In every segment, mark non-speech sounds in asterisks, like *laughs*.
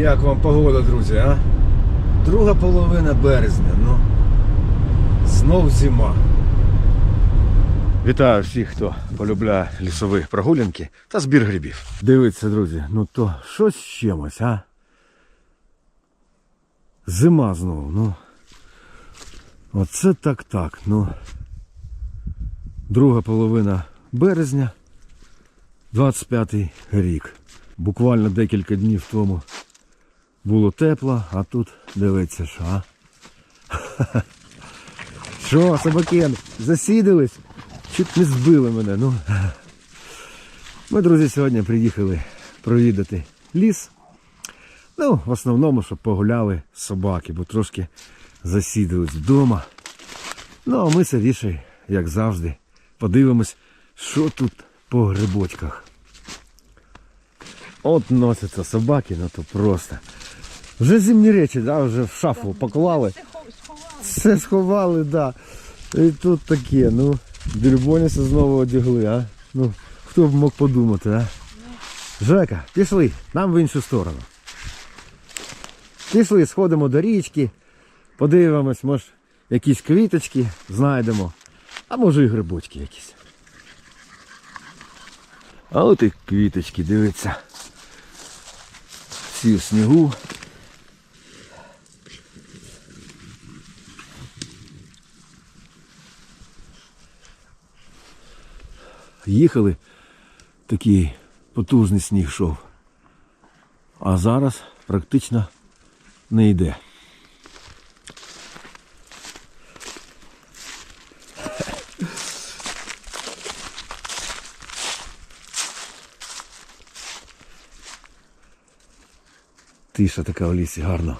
Як вам погода, друзі, а? Друга половина березня, ну. Знов зима. Вітаю всіх, хто полюбляє лісові прогулянки та збір грибів. Дивіться, друзі, ну то щось з чимось, а? Зима знову, ну. Оце так так, ну. Друга половина березня, 25-й рік. Буквально декілька днів тому було тепло, а тут дивиться, що, а? *laughs* Що, собакен, засідались? Чуть не збили мене. Ну. *laughs* Ми, друзі, сьогодні приїхали провідати ліс. Ну, в основному, щоб погуляли собаки, бо трошки засідались вдома. Ну, а ми сиріше, як завжди, подивимось, що тут по грибочках. От носяться собаки, ну то просто. Вже зимні речі, да, вже в шафу поклали. Все сховали, да. І тут таке, ну, дербоніся знову одягли, а? Ну, хто б мог подумати, а? Жека, пішли, нам в іншу сторону. Пішли, сходимо до річки, подивимось, може, якісь квіточки знайдемо, а може і грибочки якісь. А от і квіточки, дивиться. Всі в снігу. Їхали, такий потужний сніг йшов. А зараз практично не йде. Тиша така в лісі гарно.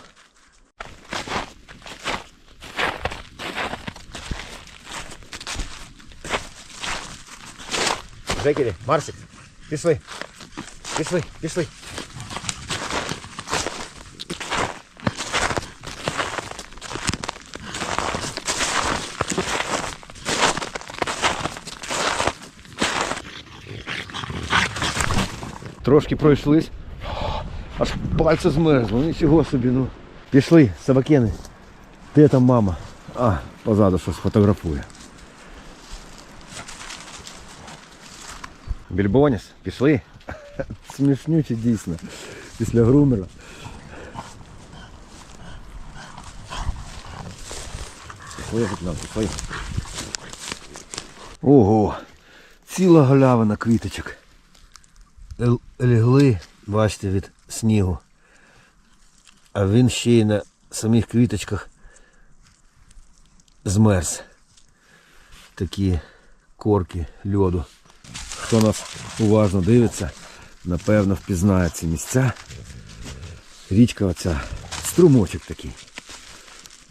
Жекері, Марсик, пішли. Пішли, пішли. Трошки пройшлись. Аж пальці змерзли, нічого собі, ну. Пішли, собакени. Де там мама? А, позаду щось фотографує. Більбоніс, пішли. *laughs* Смішнючі дійсно. Після грумера. Пішли, нам, пішли. Ого, ціла галявина квіточок. Л- Лягли, бачите, від снігу. А він ще й на самих квіточках змерз. Такі корки льоду. Хто нас уважно дивиться, напевно впізнає ці місця. Річка оця, струмочок такий.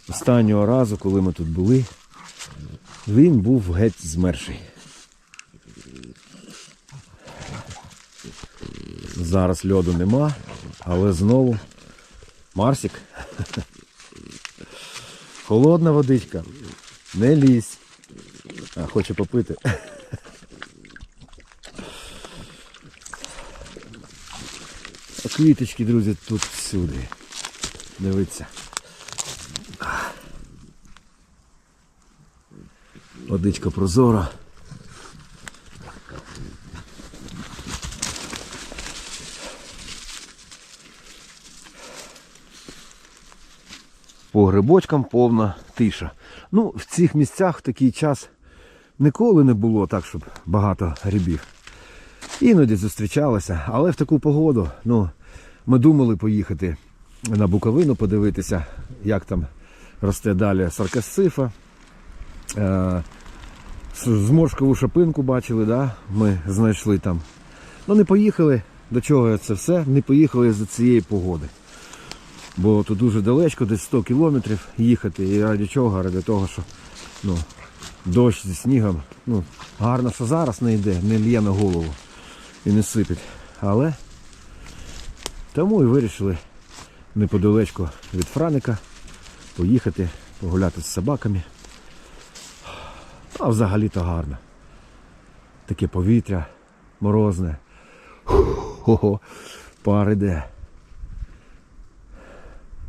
Останнього разу, коли ми тут були, він був геть змерший. Зараз льоду нема, але знову Марсик. Холодна водичка. Не лізь. А хоче попити. Квіточки, друзі, тут всюди. Дивіться. Водичка прозора. По грибочкам повна тиша. Ну, в цих місцях в такий час ніколи не було так, щоб багато грибів. Іноді зустрічалися, але в таку погоду, ну, ми думали поїхати на Буковину, подивитися, як там росте далі саркасцифа. Е, Зморшкову шапинку бачили, да? ми знайшли там. Ну не поїхали, до чого це все, не поїхали з цієї погоди. Бо тут дуже далечко, десь 100 кілометрів їхати. І ради чого? Ради того, що ну, дощ зі снігом. Ну, гарно, що зараз не йде, не лє на голову і не сипить. Але тому і вирішили неподалечко від Франика поїхати, погуляти з собаками. А взагалі-то гарно. Таке повітря морозне. Ого, пар іде.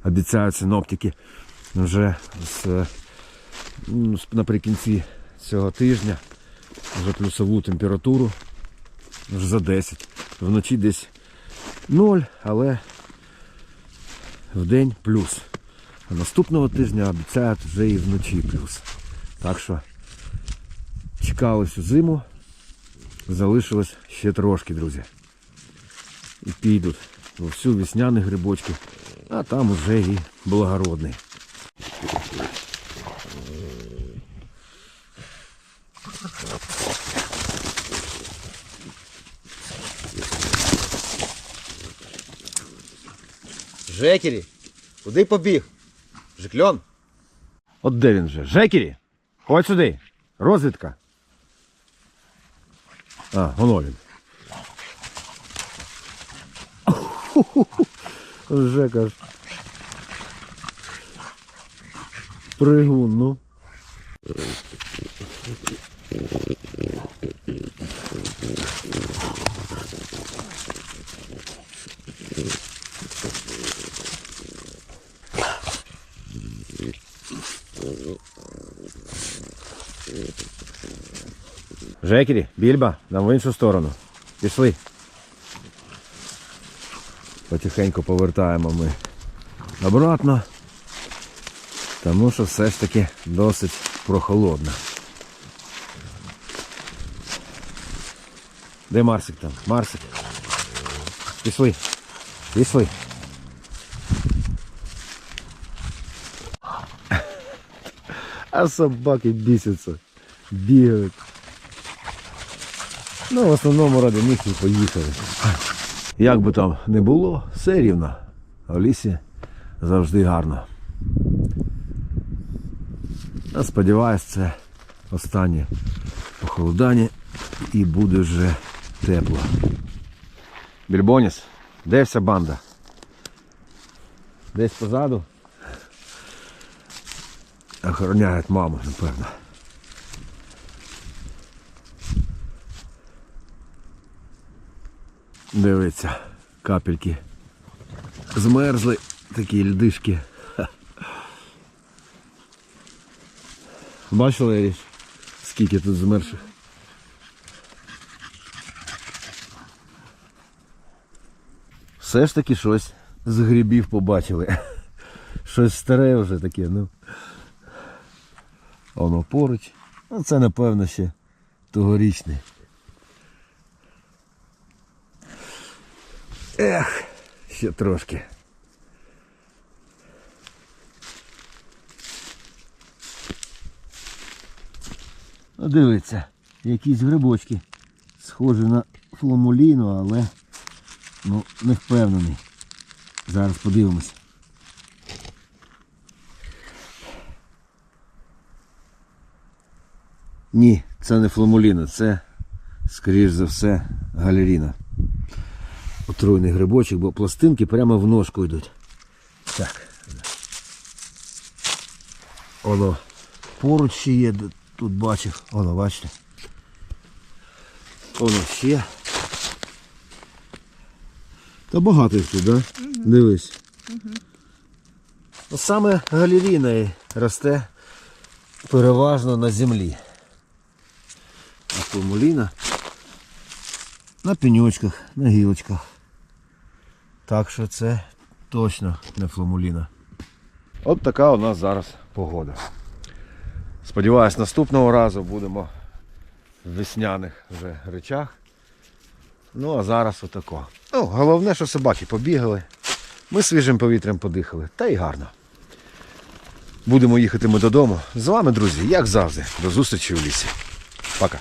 обіцяють синоптики вже з- наприкінці цього тижня вже плюсову температуру вже за 10. Вночі десь 0, але в день плюс. А наступного тижня обіцяють вже і вночі плюс. Так що чекали всю зиму, залишилось ще трошки, друзі. І підуть вовсю весняні грибочки, а там уже і благородний. Жекері, куди побіг? Жикльон? От де він вже? Жекері? Ходь сюди. Розвідка. А, воно він. *laughs* Жека ж. Пригун, ну. Жекері, більба, нам в іншу сторону. Пішли. Потихеньку повертаємо ми обратно. Тому що все ж таки досить прохолодно. Де Марсик там? Марсик. Пішли. Пішли. *laughs* А собаки бісяться. Бігають. Ну, в основному ради них і поїхали. Як би там не було, все рівно. А в лісі завжди гарно. Я сподіваюсь, це останнє похолодання і буде вже тепло. Більбоніс, де вся банда? Десь позаду. Охороняють маму, напевно. Дивиться, капельки. Змерзли такі льдишки. Ха. Еріш, скільки тут змерших? Все ж таки щось з грибів побачили. Щось старе вже таке, ну. Воно поруч. Ну, це напевно ще тогорічне. Ех, ще трошки. Ну, дивіться, якісь грибочки. Схожі на фломуліну, але ну, не впевнений. Зараз подивимось. Ні, це не фламуліна, це, скоріш за все, галеріна. Отруйний грибочок, бо пластинки прямо в ножку йдуть. Так. Воно поруч ще є, тут бачив. Воно, бачите. Воно ще. Та багато їх тут, да? Дивись. Ну, Саме галеріна і росте переважно на землі. А фламуліна на пеньочках, на гілочках. Так що це точно не фламуліна. От така у нас зараз погода. Сподіваюсь, наступного разу будемо в весняних вже речах. Ну а зараз отако. Ну, головне, що собаки побігали. Ми свіжим повітрям подихали. Та й гарно. Будемо їхати ми додому. З вами, друзі, як завжди. До зустрічі у лісі. Пока.